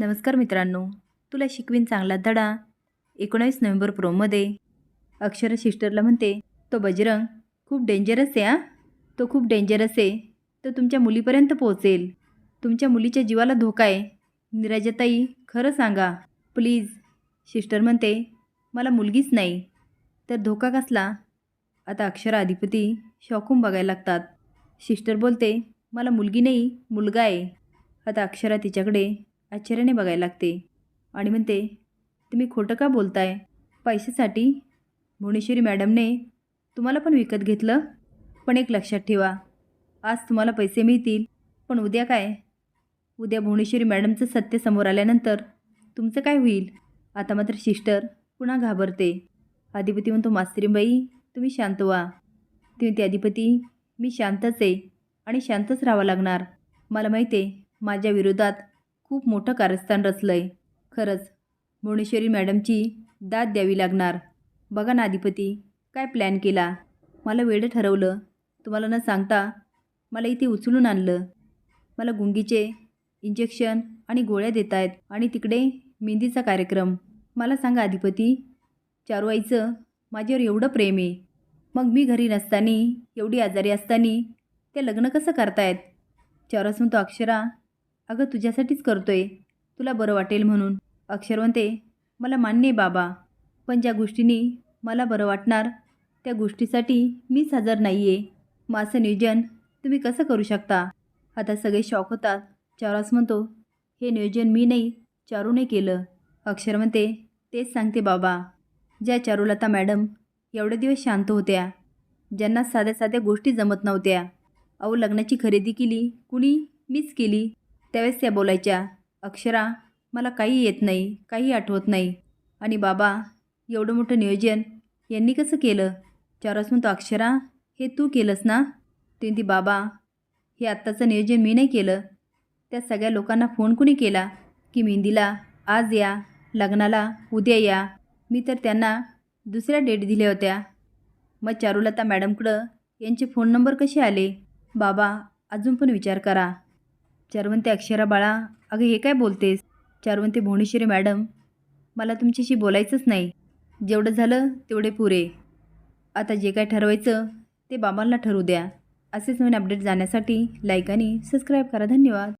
नमस्कार मित्रांनो तुला शिकवीन चांगला धडा. एकोणावीस नोव्हेंबर प्रोमध्ये अक्षर सिस्टरला म्हणते तो बजरंग खूप डेंजरस आहे हां? तो खूप डेंजरस आहे. तो तुमच्या मुलीपर्यंत पोहोचेल. तुमच्या मुलीच्या जीवाला धोका आहे. निराजताई खरं सांगा. प्लीज. सिस्टर म्हणते मला मुलगीच नाही. तर धोका कसला? आता अक्षर अधिपती शॉकून बघायला लागतात. सिस्टर बोलते मला मुलगी नाही मुलगा आहे. आता अक्षरा तिच्याकडे. आश्चर्याने बघायला लागते. आणि म्हणते तुम्ही खोटं का बोलताय? पैशासाठी? भुवनेश्वरी मॅडमने तुम्हाला पण विकत घेतलं? पण एक लक्षात ठेवा आज तुम्हाला पैसे मिळतील पण उद्या काय? उद्या भुवनेश्वरी मॅडमचं सत्य समोर आल्यानंतर तुमचं काय होईल? आता मात्र सिस्टर पुन्हा घाबरते. अधिपती म्हणतो मास्तरीबाई तुम्ही शांत व्हा. ती म्हणते अधिपती मी शांतच आहे आणि शांतच राहावं लागणार. मला माहिती आहे माझ्या विरोधात खूप मोठं कारस्थान रचलं आहे खरंच भुवनेश्वरी मॅडमची दाद द्यावी लागणार. बघा ना अधिपती काय प्लॅन केला? मला वेळं ठरवलं. तुम्हाला न सांगता मला इथे उचलून आणलं. मला गुंगीचे इंजेक्शन आणि गोळ्या देत आहेत आणि तिकडे मेहंदीचा कार्यक्रम. मला सांगा अधिपती चारवाईचं माझ्यावर एवढं प्रेम आहे. मग मी घरी नसताना एवढी आजारी असताना ते लग्न कसं करतायत? चारस तो अक्षरा अगं तुझ्यासाठीच करतोय. तुला बरं वाटेल म्हणून. अक्षर म्हणते मला मान्य आहे बाबा. पण ज्या गोष्टींनी मला बरं वाटणार त्या गोष्टीसाठी मीच हजर नाही आहे मग असं नियोजन तुम्ही कसं करू शकता? आता सगळे शॉक होतात. चारस म्हणतो हे नियोजन मी नाही चारूने केलं. अक्षर म्हणते तेच सांगते बाबा. ज्या चारुलता मॅडम एवढे दिवस शांत होत्या ज्यांना साध्या साध्या गोष्टी जमत नव्हत्या अहो लग्नाची खरेदी केली कुणी मीच केली. त्यावेळेस त्या बोलायच्या अक्षरा मला काही येत नाही काही आठवत नाही. आणि बाबा एवढं मोठं नियोजन यांनी कसं केलं? चारस म्हणतो अक्षरा हे तू केलंस ना? ते ती बाबा हे आत्ताचं नियोजन मी नाही केलं. त्या सगळ्या लोकांना फोन कुणी केला? की मेहंदीला? आज या लग्नाला? उद्या या? मी तर त्यांना दुसऱ्या डेट दिल्या होत्या. मग चारुलता मॅडमकडं यांचे फोन नंबर कसे आले? बाबा अजून पण विचार करा. चारवंती अक्षरा बाळा अगं हे काय बोलतेस? चारवंती भुवनेश्वरी मॅडम मला तुमच्याशी बोलायचंच नाही. जेवढं झालं तेवढे पुरे. आता जे काय ठरवायचं ते बाबांना ठरवू द्या. असेच नवीन अपडेट जाण्यासाठी लाईक आणि सबस्क्राईब करा. धन्यवाद.